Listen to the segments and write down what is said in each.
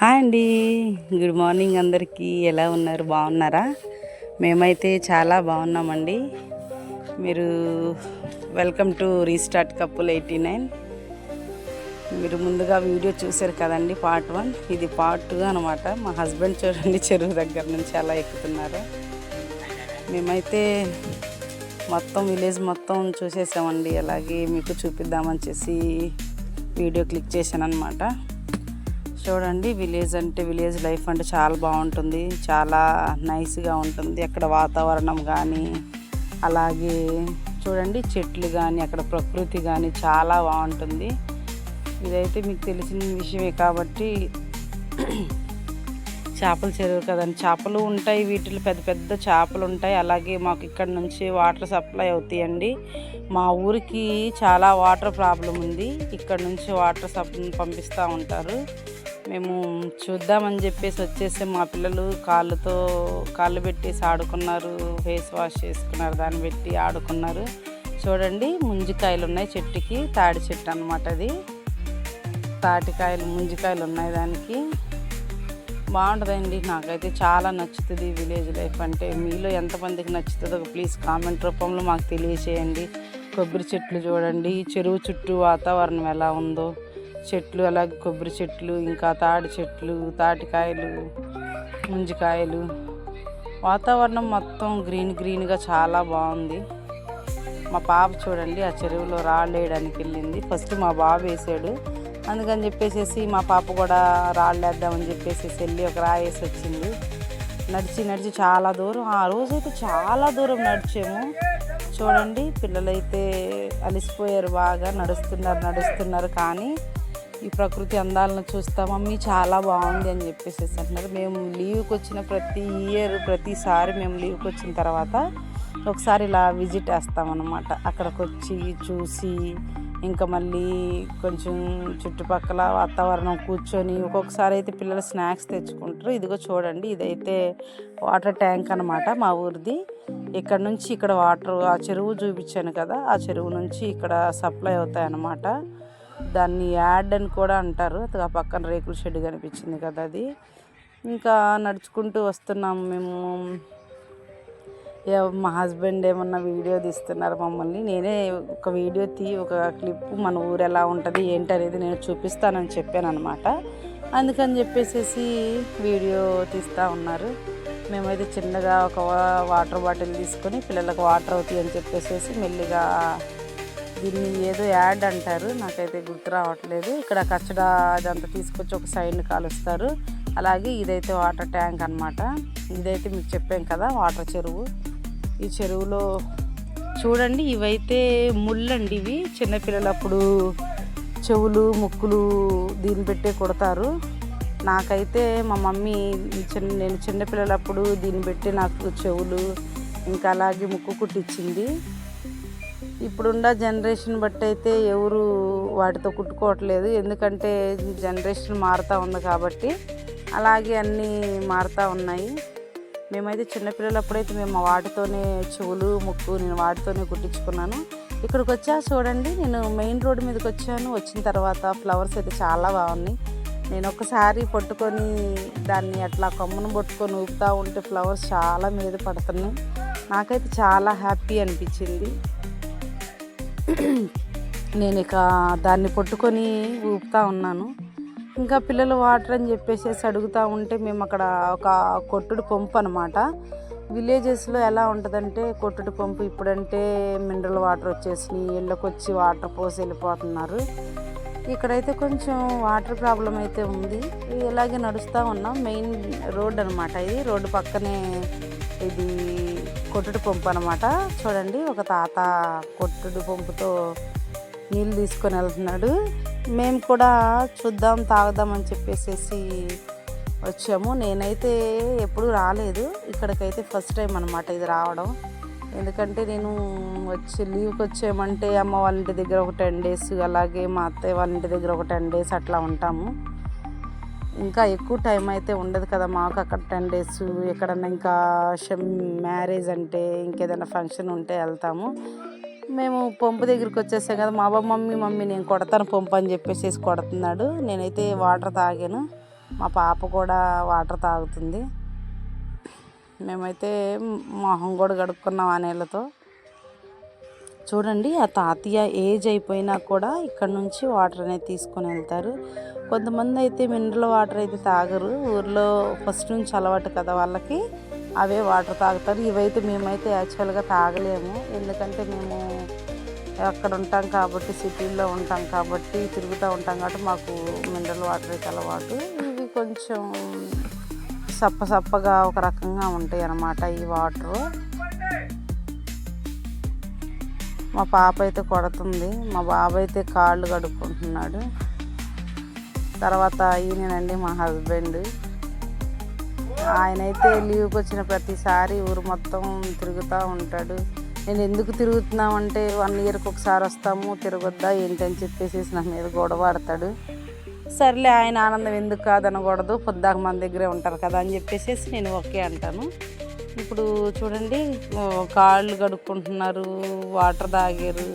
Hi అండి. Good morning అందరికీ. ఎలా ఉన్నారు? బాగున్నారా? మేమైతే చాలా బాగున్నామండి. మీరు welcome to restart couple eighty nine. మీరు ముందుగా వీడియో చూశారు కదండి పార్ట్ వన్. ఇది పార్ట్ టూ అనమాట మా హస్బెండ్ చూడండి చెరువు దగ్గర నుంచి అలా ఎక్కుతున్నారు. మేమైతే మొత్తం విలేజ్ మొత్తం చూసేసామండి. అలాగే మీకు చూపిద్దామని చేసి వీడియో క్లిక్ చేశాను అనమాట చూడండి విలేజ్ అంటే విలేజ్ లైఫ్ అంటే చాలా బాగుంటుంది. చాలా నైస్గా ఉంటుంది. అక్కడ వాతావరణం కానీ అలాగే చూడండి చెట్లు కానీ అక్కడ ప్రకృతి కానీ చాలా బాగుంటుంది. ఇదైతే మీకు తెలిసిన విషయమే కాబట్టి చేపల చెరువు కదండి. చేపలు ఉంటాయి. వీటిలో పెద్ద పెద్ద చేపలు ఉంటాయి. అలాగే మాకు ఇక్కడ నుంచి వాటర్ సప్లై అవుతాయండి. మా ఊరికి చాలా వాటర్ ప్రాబ్లం ఉంది. ఇక్కడ నుంచి వాటర్ సప్ పంపిస్తూ ఉంటారు. మేము చూద్దామని చెప్పేసి వచ్చేసి మా పిల్లలు కాళ్ళతో కాళ్ళు పెట్టేసి ఆడుకున్నారు. ఫేస్ వాష్ చేసుకున్నారు దాన్ని పెట్టి ఆడుకున్నారు. చూడండి ముంజికాయలు ఉన్నాయి చెట్టుకి. తాడి చెట్టు అనమాట అది. తాటికాయలు ముంజికాయలు ఉన్నాయి దానికి. బాగుంటుందండి. నాకైతే చాలా నచ్చుతుంది విలేజ్ లైఫ్ అంటే. మీలో ఎంతమందికి నచ్చుతుందో ప్లీజ్ కామెంట్ రూపంలో మాకు తెలియచేయండి. కొబ్బరి చెట్లు చూడండి. చెరువు చుట్టూ వాతావరణం ఎలా ఉందో. చెట్లు అలాగే కొబ్బరి చెట్లు ఇంకా తాడి చెట్లు తాటికాయలు ముంజికాయలు. వాతావరణం మొత్తం గ్రీన్ గ్రీన్గా చాలా బాగుంది. మా పాప చూడండి ఆ చెరువులో రాళ్ళు వేయడానికి వెళ్ళింది. ఫస్ట్ మా బాబు వేసాడు. అందుకని చెప్పేసేసి మా పాప కూడా రాళ్ళు వేద్దామని చెప్పేసి వెళ్ళి ఒక రాయి వేసి వచ్చింది. నడిచి నడిచి చాలా దూరం. ఆ రోజైతే చాలా దూరం నడిచాము. చూడండి పిల్లలైతే అలసిపోయారు బాగా నడుస్తున్నారు నడుస్తున్నారు. కానీ ఈ ప్రకృతి అందాలను చూస్తా మమ్మీ చాలా బాగుంది అని చెప్పేసి అంటున్నారు. మేము లీవ్కి వచ్చిన ప్రతి ఇయర్ ప్రతిసారి మేము లీవ్కి వచ్చిన తర్వాత ఒకసారి ఇలా విజిట్ వేస్తామన్నమాట అక్కడికి వచ్చి చూసి ఇంకా మళ్ళీ కొంచెం చుట్టుపక్కల వాతావరణం కూర్చొని ఒక్కొక్కసారి అయితే పిల్లలు స్నాక్స్ తెచ్చుకుంటారు. ఇదిగో చూడండి ఇదైతే వాటర్ ట్యాంక్ అనమాట మా ఊరిది. ఇక్కడ నుంచి ఇక్కడ వాటర్ ఆ చెరువు చూపించాను కదా ఆ చెరువు నుంచి ఇక్కడ సప్లై అవుతాయి అన్నమాట దాన్ని యాడ్ అని కూడా అంటారు. ఆ పక్కన రేకుల షెడ్ కనిపించింది కదా అది. ఇంకా నడుచుకుంటూ వస్తున్నాము మేము. మా హస్బెండ్ ఏమన్నా వీడియో తీస్తున్నారు మమ్మల్ని. నేనే ఒక వీడియో తీ ఒక క్లిప్ మన ఊరు ఎలా ఉంటుంది ఏంటి అనేది నేను చూపిస్తానని చెప్పాను అనమాట అందుకని చెప్పేసేసి వీడియో తీస్తూ ఉన్నారు. మేమైతే చిన్నగా ఒక వాటర్ బాటిల్ తీసుకొని పిల్లలకు వాటర్ అవుతాయి అని చెప్పేసి మెల్లిగా దీన్ని ఏదో యాడ్ అంటారు. నాకైతే గుర్తు రావట్లేదు. ఇక్కడ కచ్చడా అదంతా తీసుకొచ్చి ఒక సైడ్ కాలుస్తారు. అలాగే ఇదైతే వాటర్ ట్యాంక్ అన్నమాట. ఇదైతే మీకు చెప్పాం కదా వాటర్ చెరువు. ఈ చెరువులో చూడండి ఇవైతే ముళ్ళండి ఇవి. చిన్నపిల్లలు అప్పుడు చెవులు ముక్కులు దీన్ని పెట్టే కొడతారు. నాకైతే మా మమ్మీ చిన్న నేను చిన్నపిల్లలప్పుడు దీన్ని పెట్టి నాకు చెవులు ఇంకా అలాగే ముక్కు కుట్టించింది ఇప్పుడున్న జనరేషన్ బట్టి అయితే ఎవరు వాటితో కుట్టుకోవట్లేదు. ఎందుకంటే జనరేషన్ మారుతూ ఉంది కాబట్టి అలాగే అన్నీ మారుతూ ఉన్నాయి. మేమైతే చిన్నపిల్లలప్పుడైతే మేము వాటితోనే చెవులు ముక్కు నేను వాటితోనే కుట్టించుకున్నాను. ఇక్కడికి వచ్చా చూడండి నేను మెయిన్ రోడ్డు మీదకి వచ్చాను వచ్చిన తర్వాత ఫ్లవర్స్ అయితే చాలా బాగున్నాయి. నేను ఒకసారి పట్టుకొని దాన్ని అట్లా కొమ్మను పట్టుకొని ఊపుతూ ఉంటే ఫ్లవర్స్ చాలా మీద పడుతున్నాయి. నాకైతే చాలా హ్యాపీ అనిపించింది. నేను ఇక దాన్ని పట్టుకొని ఊపుతా ఉన్నాను. ఇంకా పిల్లలు వాటర్ అని చెప్పేసి అడుగుతూ ఉంటే మేము అక్కడ ఒక కొట్టుడు పంపు అనమాట విలేజెస్లో ఎలా ఉంటుందంటే కొట్టుడు పంపు ఇప్పుడంటే మినరల్ వాటర్ వచ్చేసినాయి ఇళ్ళకొచ్చి వాటర్ పోసి వెళ్ళిపోతున్నారు. ఇక్కడైతే కొంచెం వాటర్ ప్రాబ్లం అయితే ఉంది. ఇలాగే నడుస్తూ ఉన్నాం. మెయిన్ రోడ్ అనమాట ఇది. రోడ్డు పక్కనే ఇది కొట్టుడు పంపు అనమాట చూడండి ఒక తాత కొట్టుడు పంపుతో నీళ్ళు తీసుకొని వెళ్తున్నాడు. మేము కూడా చూద్దాం తాగుదాం అని చెప్పేసి వచ్చాము. నేనైతే ఎప్పుడూ రాలేదు. ఇక్కడికైతే ఫస్ట్ టైం అనమాట ఇది రావడం. ఎందుకంటే నేను వచ్చి లీవ్కి వచ్చేయమంటే అమ్మ వాళ్ళ ఇంటి దగ్గర ఒక టెన్ డేస్ అలాగే మా అత్తయ్య వాళ్ళ ఇంటి దగ్గర ఒక టెన్ డేస్ అట్లా ఉంటాము. ఇంకా ఎక్కువ టైం అయితే ఉండదు కదా మాకు అక్కడ టెన్ డేస్. ఎక్కడన్నా ఇంకా మ్యారేజ్ అంటే ఇంకేదైనా ఫంక్షన్ ఉంటే వెళ్తాము. మేము పంపు దగ్గరికి వచ్చేసాం కదా మా బాబు మమ్మీ మమ్మీ నేను కొడతాను పంపు అని చెప్పేసి కొడుతున్నాడు. నేనైతే వాటర్ తాగాను. మా పాప కూడా వాటర్ తాగుతుంది. మేమైతే మొహం కూడా కడుక్కున్నాం ఆ నీళ్ళతో. చూడండి ఆ తాతయ్య ఏజ్ అయిపోయినా కూడా ఇక్కడ నుంచి వాటర్ అనేది తీసుకొని వెళ్తారు. కొంతమంది అయితే మినరల్ వాటర్ అయితే తాగరు. ఊర్లో ఫస్ట్ నుంచి అలవాటు కదా వాళ్ళకి అవే వాటర్ తాగుతారు. ఇవైతే మేమైతే యాక్చువల్గా తాగలేము. ఎందుకంటే మేము అక్కడ ఉంటాం కాబట్టి సిటీల్లో ఉంటాం కాబట్టి తిరుగుతూ ఉంటాం కాబట్టి మాకు మినరల్ వాటర్ అయితే అలవాటు. ఇవి కొంచెం సప్ప సప్పగా ఒక రకంగా ఉంటాయి అన్నమాట ఈ వాటరు. మా పాప అయితే కొడుతుంది. మా బాబు అయితే కాళ్ళు కడుక్కుంటున్నాడు. తర్వాత ఈయనండి మా హస్బెండ్. ఆయన అయితే లీవ్కి వచ్చిన ప్రతిసారి ఊరు మొత్తం తిరుగుతూ ఉంటాడు. నేను ఎందుకు తిరుగుతున్నామంటే వన్ ఇయర్కి ఒకసారి వస్తాము తిరగొద్దా ఏంటని చెప్పేసి నా మీద గొడవాడతాడు సర్లే ఆయన ఆనందం ఎందుకు కాదనకూడదు పొద్దాక మన దగ్గరే ఉంటారు కదా అని చెప్పేసి నేను ఓకే అంటాను. ఇప్పుడు చూడండి కాళ్ళు కడుక్కుంటున్నారు వాటర్ తాగారు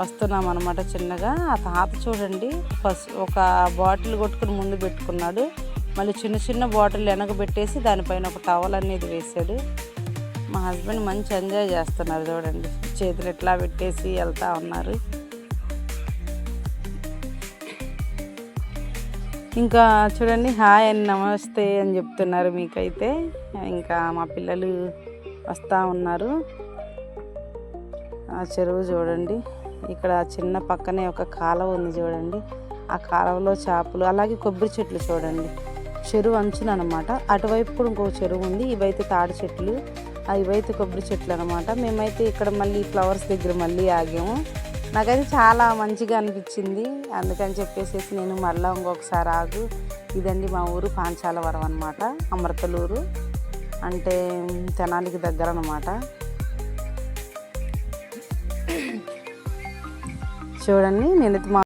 వస్తున్నాం అనమాట చిన్నగా. ఆ తాత చూడండి ఫస్ట్ ఒక బాటిల్ కొట్టుకుని ముందు పెట్టుకున్నాడు. మళ్ళీ చిన్న చిన్న బాటిల్ వెనక పెట్టేసి దానిపైన ఒక టవల్ అనేది వేశాడు. మా హస్బెండ్ మంచి ఎంజాయ్ చేస్తున్నారు చూడండి. చేతులు ఎట్లా పెట్టేసి వెళ్తా ఉన్నారు. ఇంకా చూడండి హాయ్ అని నమస్తే అని చెప్తున్నారు మీకైతే. ఇంకా మా పిల్లలు వస్తూ ఉన్నారు. ఆ చెరువు చూడండి ఇక్కడ చిన్న పక్కనే ఒక కాలువ ఉంది చూడండి. ఆ కాలువలో చేపలు అలాగే కొబ్బరి చెట్లు చూడండి. చెరువు అంచున అనమాట అటువైపు కూడా ఇంకో చెరువు ఉంది ఇవైతే తాడి చెట్లు ఇవైతే కొబ్బరి చెట్లు అనమాట మేమైతే ఇక్కడ మళ్ళీ ఫ్లవర్స్ దగ్గర మళ్ళీ ఆగాము. నాకైతే చాలా మంచిగా అనిపించింది. అందుకని చెప్పేసి నేను మళ్ళీ ఇంకొకసారి ఆగు. ఇదండి మా ఊరు పాంచాలవరం అనమాట అమృతలూరు అంటే తెనాలికి దగ్గర అనమాట చూడండి నేను మా